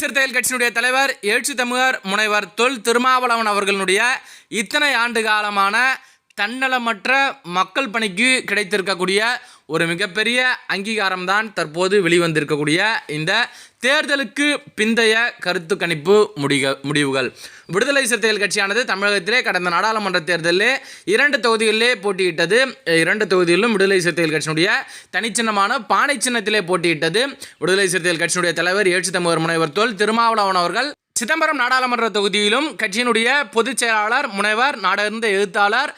சிறுத்தைகள் கட்சியினுடைய தலைவர் எழுச்சி தமிழர் முனைவர் தொல் திருமாவளவன் அவர்களுடைய இத்தனை ஆண்டு காலமான தன்னலமற்ற மக்கள் பணிக்கு கிடைத்திருக்கக்கூடிய ஒரு மிகப்பெரிய அங்கீகாரம்தான் தற்போது வெளிவந்திருக்கக்கூடிய இந்த தேர்தலுக்கு பிந்தைய கருத்து கணிப்பு முடிக முடிவுகள். விடுதலை சிறுத்தைகள் கட்சியானது தமிழகத்திலே கடந்த நாடாளுமன்ற தேர்தலிலே இரண்டு தொகுதிகளிலே போட்டியிட்டது. இரண்டு தொகுதிகளிலும் விடுதலை சிறுத்தைகள் கட்சியினுடைய தனிச்சின்னமான பானை சின்னத்திலே போட்டியிட்டது. விடுதலை சிறுத்தைகள் கட்சியினுடைய தலைவர் ஏற்று தமிழர் முனைவர் தோல் திருமாவளவன் அவர்கள். சிதம்பரம் நாடாளுமன்ற தொகுதியிலும் கட்சியினுடைய பொதுச் செயலாளர் முனைவர் நாடறிந்த எழுத்தாளர்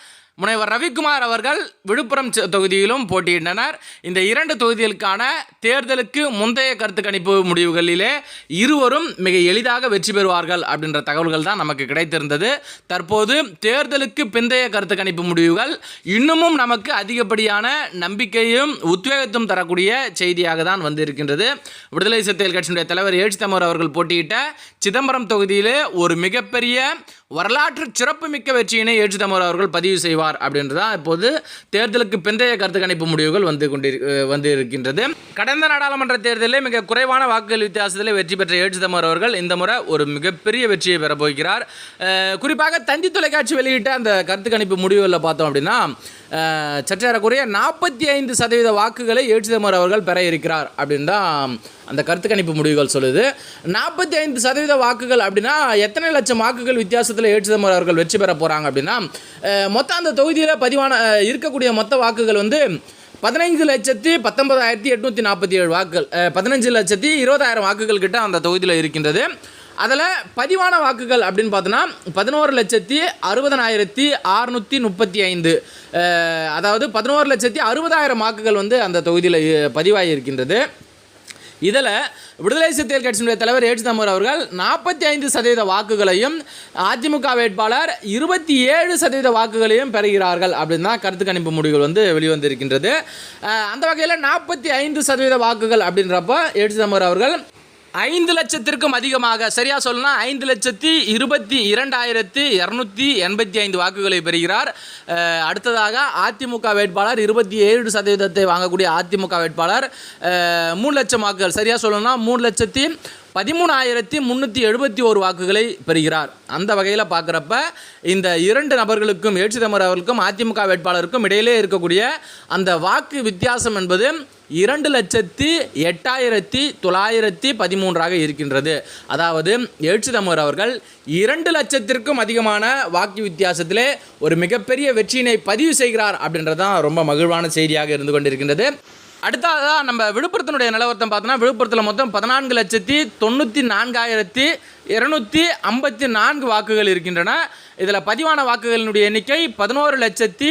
முனைவர் ரவிக்குமார் அவர்கள் விழுப்புரம் தொகுதியிலும் போட்டியிட்டனர். இந்த இரண்டு தொகுதிகளுக்கான தேர்தலுக்கு முந்தைய கருத்து கணிப்பு முடிவுகளிலே இருவரும் மிக எளிதாக வெற்றி பெறுவார்கள் அப்படின்ற தகவல்கள் தான் நமக்கு கிடைத்திருந்தது. தற்போது தேர்தலுக்கு பிந்தைய கருத்து கணிப்பு முடிவுகள் இன்னமும் நமக்கு அதிகப்படியான நம்பிக்கையும் உத்வேகத்தும் தரக்கூடிய செய்தியாக தான் வந்திருக்கின்றது. விடுதலை சிறுத்தைகள் கட்சியினுடைய தலைவர் ஏழு தமிழர் அவர்கள் போட்டியிட்ட சிதம்பரம் தொகுதியிலே ஒரு மிகப்பெரிய வரலாற்று சிறப்புமிக்க வெற்றியினை ஏற்று தமிழர் அவர்கள் பதிவு செய்வார். அப்படின்றதான் இப்போது தேர்தலுக்கு பிந்தைய கருத்து கணிப்பு முடிவுகள் வந்து கொண்டிரு வந்து இருக்கின்றது. கடந்த நாடாளுமன்ற தேர்தலில் மிக குறைவான வாக்குகள் வித்தியாசத்தில் வெற்றி பெற்ற ஏற்று அவர்கள் இந்த முறை ஒரு மிகப்பெரிய வெற்றியை பெற போகிறார். குறிப்பாக தந்தி தொலைக்காட்சி வெளியிட்ட அந்த கருத்து கணிப்பு முடிவுகளில் பார்த்தோம் அப்படின்னா சற்றேறக்குறைய நாற்பத்தி ஐந்து சதவீத வாக்குகளை ஏற்று அவர்கள் பெற இருக்கிறார் அப்படின்னு தான் அந்த கருத்து கணிப்பு முடிவுகள் சொல்லுது. நாற்பத்தி ஐந்து சதவீத வாக்குகள் அப்படின்னா எத்தனை லட்சம் வாக்குகள் வித்தியாசத்தில் ஏற்றுதமர் அவர்கள் வெற்றி பெற போகிறாங்க அப்படின்னா மொத்தம் அந்த தொகுதியில் பதிவான இருக்கக்கூடிய மொத்த வாக்குகள் வந்து பதினைஞ்சு லட்சத்தி பத்தொன்பதாயிரத்தி எட்நூற்றி நாற்பத்தி ஏழு வாக்குகள் பதினஞ்சு லட்சத்தி இருபதாயிரம் வாக்குகள் கிட்ட அந்த தொகுதியில் இருக்கின்றது. அதில் பதிவான வாக்குகள் அப்படின்னு பார்த்தோன்னா பதினோரு லட்சத்தி அறுபதனாயிரத்தி அறுநூற்றி முப்பத்தி ஐந்து அதாவது பதினோரு லட்சத்தி அறுபதாயிரம் வாக்குகள் வந்து அந்த தொகுதியில் பதிவாகி இருக்கின்றது. இதில் விடுதலை சிறுத்தைகள் கட்சியினுடைய தலைவர் ஏற்று தமிழர் அவர்கள் நாற்பத்தி ஐந்து சதவீத வாக்குகளையும் அதிமுக வேட்பாளர் இருபத்தி ஏழு சதவீத வாக்குகளையும் பெறுகிறார்கள் அப்படின்னு தான் கருத்து கணிப்பு முடிவுகள் வந்து வெளிவந்திருக்கின்றது. அந்த வகையில் நாற்பத்தி ஐந்து சதவீத வாக்குகள் அப்படின்றப்போ ஏற்று தமிழர் அவர்கள் ஐந்து லட்சத்திற்கும் அதிகமாக சரியா சொல்லணும்னா ஐந்து லட்சத்தி இருபத்தி இரண்டாயிரத்தி இரநூத்தி எண்பத்தி ஐந்து வாக்குகளை பெறுகிறார். அடுத்ததாக அதிமுக வேட்பாளர் இருபத்தி ஏழு சதவீதத்தை வாங்கக்கூடிய அதிமுக வேட்பாளர். மூணு லட்சம் வாக்குகள் சரியா சொல்லணும்னா மூணு லட்சத்தி பதிமூணாயிரத்தி முந்நூற்றி எழுபத்தி ஒரு வாக்குகளை பெறுகிறார். அந்த வகையில் பார்க்குறப்ப இந்த இரண்டு நபர்களுக்கும் ஏட்சி தமிழர் அவர்களுக்கும் அதிமுக வேட்பாளருக்கும் இடையிலே இருக்கக்கூடிய அந்த வாக்கு வித்தியாசம் என்பது இரண்டு லட்சத்தி எட்டாயிரத்தி தொள்ளாயிரத்தி பதிமூன்றாக இருக்கின்றது. அதாவது எழுச்சிதமர் அவர்கள் இரண்டு லட்சத்திற்கும் அதிகமான வாக்கு வித்தியாசத்திலே ஒரு மிகப்பெரிய வெற்றியினை பதிவு செய்கிறார் அப்படின்றதான் ரொம்ப மகிழ்வான செய்தியாக இருந்து கொண்டிருக்கின்றது. அடுத்ததாக நம்ம விழுப்புரத்தினுடைய நிலவரத்தை பார்த்தோன்னா விழுப்புரத்தில் மொத்தம் பதினான்கு லட்சத்தி தொண்ணூற்றி நான்காயிரத்தி இருநூத்தி ஐம்பத்தி நான்கு வாக்குகள் இருக்கின்றன. இதில் பதிவான வாக்குகளினுடைய எண்ணிக்கை பதினோரு லட்சத்தி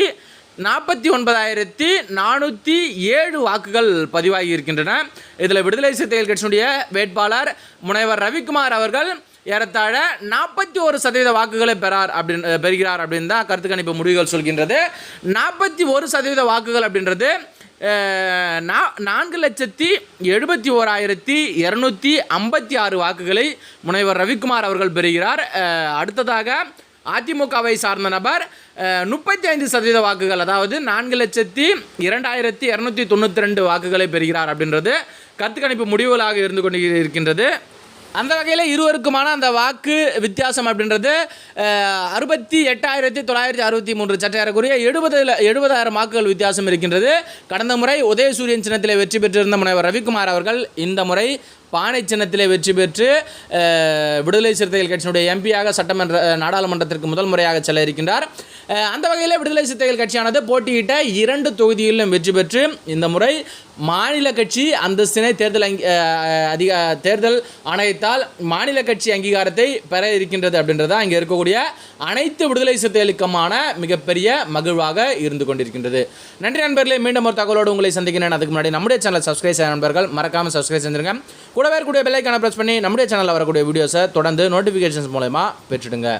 நாற்பத்தி ஒன்பதாயிரத்தி நானூற்றி ஏழு வாக்குகள் பதிவாகி இருக்கின்றன. இதில் விடுதலை சிறுத்தைகள் கட்சியினுடைய வேட்பாளர் முனைவர் ரவிக்குமார் அவர்கள் ஏறத்தாழ நாற்பத்தி ஒரு சதவீத வாக்குகளை பெறார் அப்படின்னு பெறுகிறார் அப்படின்னு தான் கருத்து கணிப்பு முடிவுகள் சொல்கின்றது. நாற்பத்தி ஒரு சதவீத வாக்குகள் அப்படின்றது நான்கு லட்சத்தி எழுபத்தி ஓராயிரத்தி இரநூத்தி ஐம்பத்தி ஆறு வாக்குகளை முனைவர் ரவிக்குமார் அவர்கள் பெறுகிறார். அடுத்ததாக அதிமுகவை சார்ந்த நபர் முப்பத்தி ஐந்து சதவீத வாக்குகள் அதாவது நான்கு லட்சத்தி இரண்டாயிரத்தி இரநூத்தி தொண்ணூற்றி ரெண்டு வாக்குகளை பெறுகிறார் அப்படின்றது கருத்து கணிப்பு முடிவுகளாக இருந்து கொண்டு இருக்கின்றது அந்த வகையில் இருவருக்குமான அந்த வாக்கு வித்தியாசம் அப்படின்றது அறுபத்தி எட்டாயிரத்தி தொள்ளாயிரத்தி அறுபத்தி மூன்று சட்டையாரக்குரிய எழுபதில் எழுபதாயிரம் வாக்குகள் வித்தியாசம் இருக்கின்றது. கடந்த முறை உதயசூரியன் சின்னத்தில் வெற்றி பெற்றிருந்த முனைவர் ரவிக்குமார் அவர்கள் இந்த முறை பானை சின்னத்திலே வெற்றி பெற்று விடுதலை சிறுத்தைகள் கட்சியினுடைய எம்பியாக சட்டமன்ற நாடாளுமன்றத்திற்கு முதல் முறையாக செல்ல இருக்கின்றார். அந்த வகையில் விடுதலை சிறுத்தைகள் கட்சியானது போட்டியிட்ட இரண்டு தொகுதிகளிலும் வெற்றி பெற்று இந்த முறை மாநில கட்சி அந்தஸ்தினை தேர்தல் அங்கி அதிக தேர்தல் ஆணையத்தால் மாநில கட்சி அங்கீகாரத்தை பெற இருக்கின்றது அப்படின்றது தான் இங்கே இருக்கக்கூடிய அனைத்து விடுதலை சிறுத்தைகளுக்குமான மிகப்பெரிய மகிழ்வாக இருந்து கொண்டிருக்கின்றது. நன்றி நண்பர்களே மீண்டும் ஒரு தகவலோடு உங்களை சந்திக்கிறேன். அதுக்கு முன்னாடி நம்முடைய சேனல் சப்ஸ்கிரைப் செய்ய நண்பர்கள் மறக்காமல் சப்ஸ்கிரைப் செஞ்சுருங்க. கூடவே இருக்கக்கூடிய பெல்லைக்கான ப்ரெஸ் பண்ணி நம்முடைய சேனலில் வரக்கூடிய வீடியோஸை தொடர்ந்து நோட்டிஃபிகேஷன்ஸ் மூலயமா பெற்றுடுங்க.